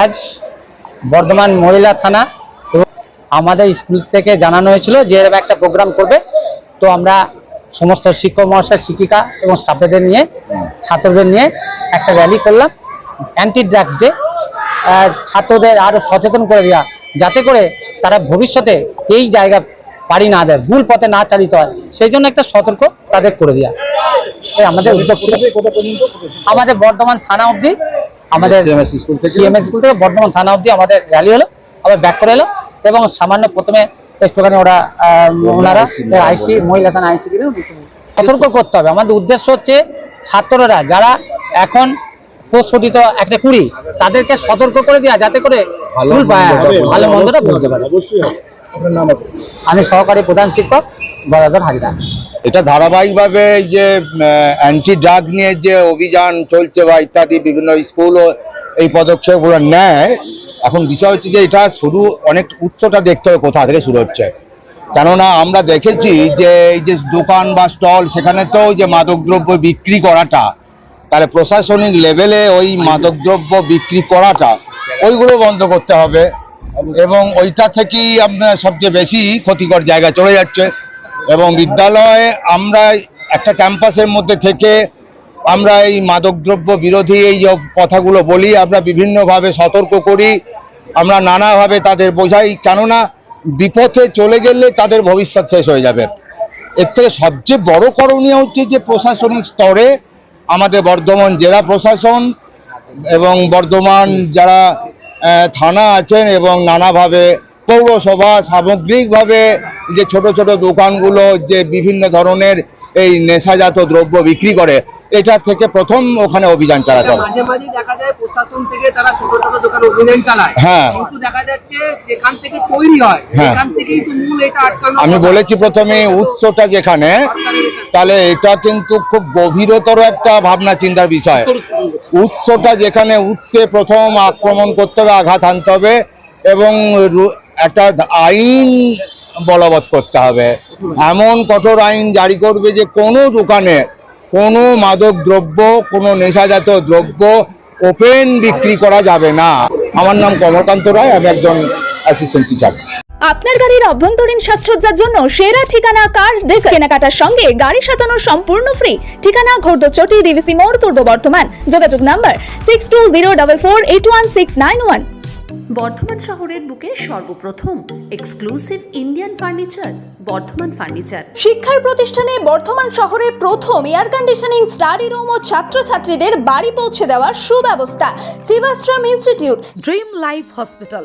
আজ বর্ধমান মহিলা থানা আমাদের স্কুল থেকে জানানো হয়েছিল যে এরকম একটা প্রোগ্রাম করবে। তো আমরা সমস্ত শিক্ষক মহাশয়, শিক্ষিকা এবং স্টাফেদের নিয়ে, ছাত্রদের নিয়ে একটা র্যালি করলাম। অ্যান্টি ড্রাগস ডে ছাত্রদের আরও সচেতন করে দেওয়া যাতে করে তারা ভবিষ্যতে এই জায়গা পারি না দেয়, ভুল পথে না চালিত হয়। সেই জন্য একটা সতর্ক তাদের করে দেওয়া আমাদের উদ্যোগ ছিল। আমাদের বর্ধমান থানা অবধি আমাদের স্কুল থেকে? সিএমএস স্কুল থেকে বর্ধমান থানা অবধি আমাদের র্যালি হলো আবার ব্যাক করে এলো এবং সামান্য প্রথমে একটুখানি ওরা ওনারা আইসি মহিলা থানা আইসি সতর্ক করতে হবে। আমাদের উদ্দেশ্য হচ্ছে ছাত্ররা যারা এখন প্রস্ফুটিত একটা কুড়ি তাদেরকে সতর্ক করে দেওয়া যাতে করে ভুল ভালো মন্দটা পারে? আমি সহকারী প্রধান শিক্ষক বরাবর হাজিরা। এটা ধারাবাহিকভাবে যে অ্যান্টি ড্রাগ নিয়ে যে অভিযান চলছে বা ইত্যাদি, বিভিন্ন স্কুলও এই পদক্ষেপগুলো নেয়, এখন বিষয় হচ্ছে যে এটা শুরু অনেক উৎসটা দেখতে হবে কোথা থেকে শুরু হচ্ছে। কেননা আমরা দেখেছি যে এই যে দোকান বা স্টল, সেখানে তো যে মাদকদ্রব্য বিক্রি করাটা, তাহলে প্রশাসনিক লেভেলে ওই মাদকদ্রব্য বিক্রি করাটা, ওইগুলো বন্ধ করতে হবে। এবং ওইটা থেকেই আপনার সবচেয়ে বেশি ক্ষতিকর জায়গায় চলে যাচ্ছে। এবং বিদ্যালয়ে আমরা একটা ক্যাম্পাসের মধ্যে থেকে আমরা এই মাদকদ্রব্য বিরোধী এই কথাগুলো বলি, আমরা বিভিন্নভাবে সতর্ক করি, আমরা নানাভাবে তাদের বোঝাই, কেননা বিপথে চলে গেলে তাদের ভবিষ্যৎ শেষ হয়ে যাবে। এর থেকে সবচেয়ে বড় করণীয় হচ্ছে যে প্রশাসনিক স্তরে আমাদের বর্ধমান জেলা প্রশাসন এবং বর্ধমান যারা থানা আছেন এবং নানাভাবে পৌরসভা সামগ্রিকভাবে যে ছোট ছোট দোকানগুলো যে বিভিন্ন ধরনের এই নেশাজাত দ্রব্য বিক্রি করে এটা থেকে প্রথম ওখানে অভিযান চালাতে হবে মাঝে মাঝে দেখা যায় প্রশাসন থেকে তারা ছোট ছোট দোকান অভিযান চালায় হ্যাঁ। কিন্তু দেখা যাচ্ছে যেখান থেকে তৈরি হয়। সেখান থেকেই তো মূল এটা আটকানো আমি বলেছি প্রথমে উৎসটা যেখানে তাহলে এটা কিন্তু খুব গভীরতর একটা ভাবনা চিন্তার বিষয় উৎসটা যেখানে উৎসে প্রথম আক্রমণ করতে হবে আঘাত হানতে হবে এবং একটা আইন বলবৎ করতে হবে। এমন কঠোর আইন জারি করবে যে কোনো দোকানে কোনো মাদক দ্রব্য, কোনো নেশাজাত দ্রব্য ওপেন বিক্রি করা যাবে না। আমার নাম কমলকান্ত রায়, আমি একজন অ্যাসিস্ট্যান্ট টিচার আপনার গাড়ির অভ্যন্তরীণ সাজসজ্জার জন্য সেরা ঠিকানা কার দেখ কেনাকাটার সঙ্গে গাড়ি সাজানো সম্পূর্ণ ফ্রি ঠিকানা ঘোরদচটি ডিভিসি মোড়, পূর্ব বর্ধমান। যোগাযোগ number six two zero double four eight one six nine one Bardhaman শহরের বুকে সর্বপ্রথম exclusive Indian furniture Bardhaman furniture শিক্ষার প্রতিষ্ঠানে বর্ধমান শহরে প্রথম এয়ার কন্ডিশনিং স্টাডি রুম ও ছাত্রছাত্রীদের বাড়ি পৌঁছে দেওয়ার সুব্যবস্থা। Shivashram institute. Dream life hospital